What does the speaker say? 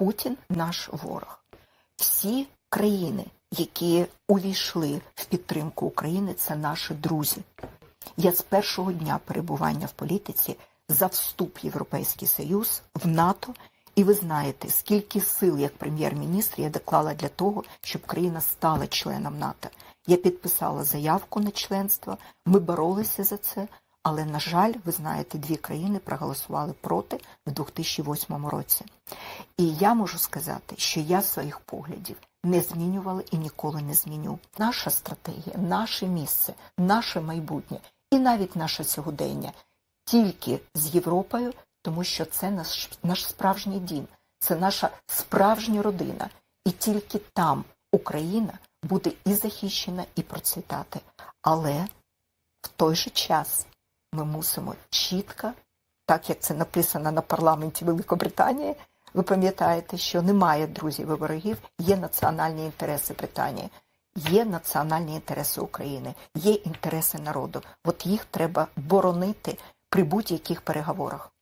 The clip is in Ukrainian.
Путін наш ворог. Всі країни, які увійшли в підтримку України, це наші друзі. Я з першого дня перебування в політиці за вступ в Європейський Союз в НАТО. І ви знаєте, скільки сил як прем'єр-міністр я доклала для того, щоб країна стала членом НАТО. Я підписала заявку на членство, ми боролися за це. Але, на жаль, ви знаєте, дві країни проголосували проти в 2008 році. І я можу сказати, що я своїх поглядів не змінювала і ніколи не зміню. Наша стратегія, наше місце, наше майбутнє і навіть наше сьогодення тільки з Європою, тому що це наш, наш справжній дім, це наша справжня родина. І тільки там Україна буде і захищена, і процвітати. Але в той же час ми мусимо чітко, так як це написано на парламенті Великобританії, ви пам'ятаєте, що немає друзів і ворогів, є національні інтереси Британії, є національні інтереси України, є інтереси народу. От їх треба боронити при будь-яких переговорах.